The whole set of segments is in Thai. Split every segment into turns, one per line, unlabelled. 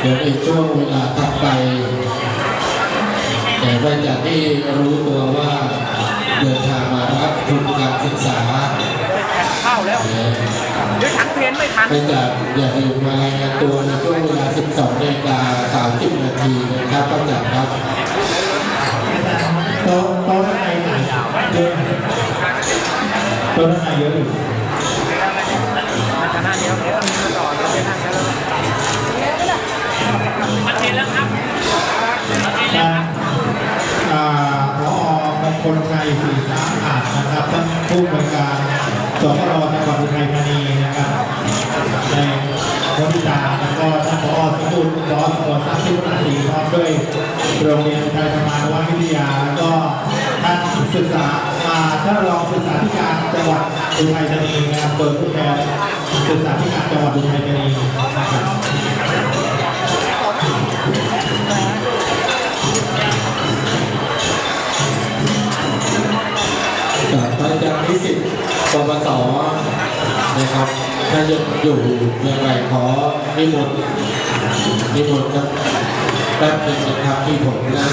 เดี๋ยวในช่วงเวลาถัดไป แต่ว่าจากที่รู้ตัวว่าเดินทางมารับทุนการศึกษา
เข้าแล้ว
เอ่อ
เดี๋ยวถังเพนไม่ทัน
ก็จะอย่าลืมมารายงานตัวในช่วงเวลา 12นาฬิกา30นาทีนะครับป้าจัดครับ
โต๊ะโต๊ะด้านในหนาเยอะโต๊ะด้านในเยอะอยู่
ร
อนตัวทรัพย์ที่ประสีพร้อมด้วยโรงเรียนอุทัยธรรมาววิทยาแล้วก็ท่านศึกษามาท่านรองศึกษาธิการจังหวัดอุทัยธานีนะครับเปิดผู้แทนศึกษาธิการจังหวัดอุทัยธานีนะครับ
อาจารย์นิสิตปวสนะครับ ถ้าจะอยู่ยังไงขอนิมนต์นิมนต์ครับแป๊บนึงนะครับที่ผมนะ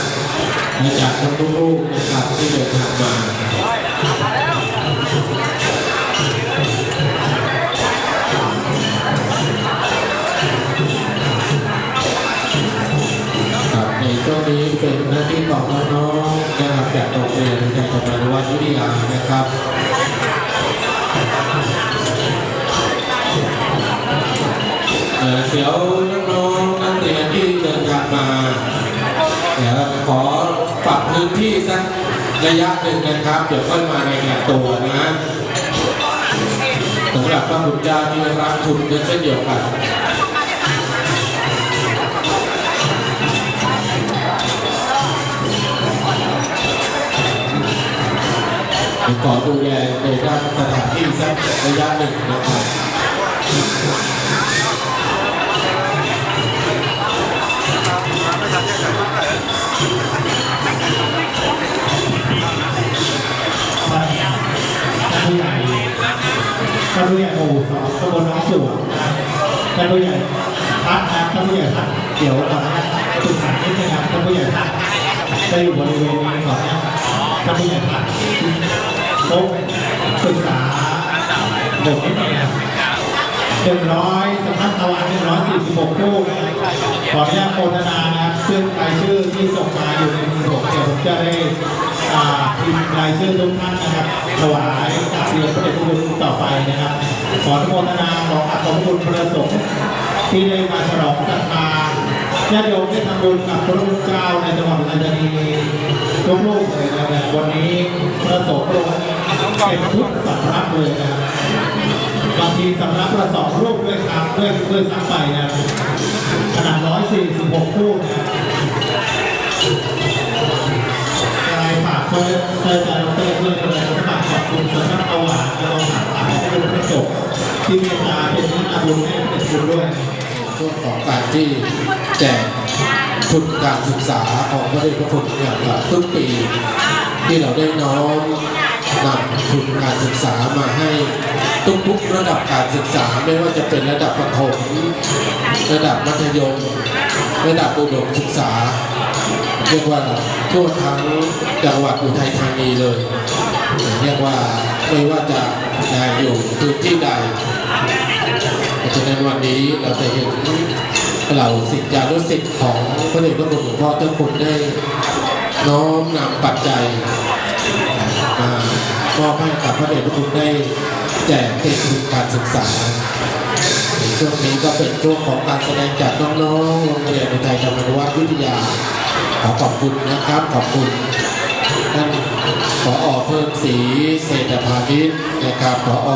มาจากทั้งทุกรูปนะครับที่เดินทางมา สักระยะหนึ่งนะครับ เดี๋ยวค่อยมารายงานตัวนะสำหรับพระบุญญาที่รับทุนก็เช่นเดียวกันขอดูแลในด้านสถานที่สักระยะหนึ่งนะครับ
ท่ สูงท่านผู้ใหญ่พัดนะท่านผู้ใหญ่พัดเดี๋ยวก่อนนะศึกษานิดนึงครับท่านผู้ใหญ่พัดจะอยู่บริเวณนี้ก่อนนะท่านผู้ใหญ่พัดโต๊ะศึกษาบทนิดนึงนะหนึ่งร้อยสำนักตะวันหนึ่งร้อยสี่สิบหกคู่นะครับขออนุญาตโฆษณานะครับซึ่งรายชื่อที่ส่งมาอยู่ในมือผมเดี๋ยวผมจะได้ พิมพ์รายชื่อทุกท่านนะครับถวายกับเรียนพระเดชพระคุณต่อไปนะครับ ขออนุโมทนาขออัตมคุณพระสงฆ์ที่ได้มาฉลองศรัทธาญาติโยมได้ทำบุญกับพระพุทธเจ้าในจังหวัดอุทัยธานีทุกลูกเลยนะครับวันนี้พระสงฆ์ลงเป็นทุกสำรับเลยนะครับบางทีสำรับละสองรูปด้วยครับด้วยด้วยซ้ำไปนะขนาดร้อยสี่สิบหกคู่นะายฝากเพื่อเพื่อจะเพื่อเพื่อเพื่อฝากขอบคุณสำนักประวัติและรองสารวัตรและคุณพระสงฆ์ที่เมตตาเป็นนิอาบุญให้เป็นคุณด้วย
ช่วงของการที่แจกทุนการศึกษาของพระเดชพระคุณอย่างแบบทุกปีที่เราได้น้อมนำทุนการศึกษามาให้ทุกๆระดับการศึกษาไม่ว่าจะเป็นระดับประถมระดับมัธยม ระดับอุดมศึกษา รียกว่าทั่วทั้งจังหวัดอุทัยธานีเลย เรียกว่าไม่ว่าจะอยู่พื้นที่ใดเพราะฉะนั้นวันนี้เราจะเห็นเหล่าสิทธิานุสิทธิ์ของพระเดชพระคุณหลวงพ่อเจ้าคุณได้น้อมนำปัจจัยมามอบให้กับพระเดชพระคุณได้แจกเป็นทุนการศึกษาช่วงนี้ก็เป็นช่วงของการแสดงจากน้องๆโรงเรียนในไทยธรรมวัฒน์วิทยา ขอขอบคุณนะครับ ขอบคุณท่านผอเพิ่มศรีเศรษฐพาณิชย์นะครับผอ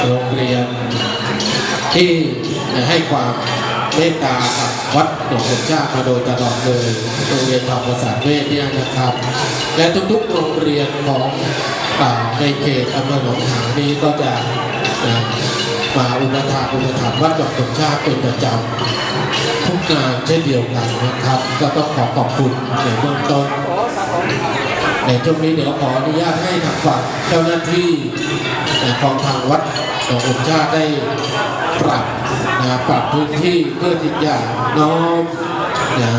โรงเรียนที่ให้ความเมตตากับวัดหลวงพ่อเจ้ามาโดยตลอดเลยโรงเรียนธรรมศาสตร์เวทเนี่ยนะครับ และทุกๆโรงเรียนของในเขตอำเภอหนองหานนี้ก็จะ มาอุปถัมภ์อุปถัมภ์วัดหลวงพ่อเจ้าเป็นประจำทุกงานเช่นเดียวกันนะครับ ก็ต้องขอขอบคุณในเบื้องต้นในช่วงนี้เดี๋ยวขออนุญาตให้ทางฝั่งเจ้าหน้าที่ของทางวัดหลวงพ่อเจ้าได้ปรับนะปรับพื้นที่เพื่อที่จะน้อมนะ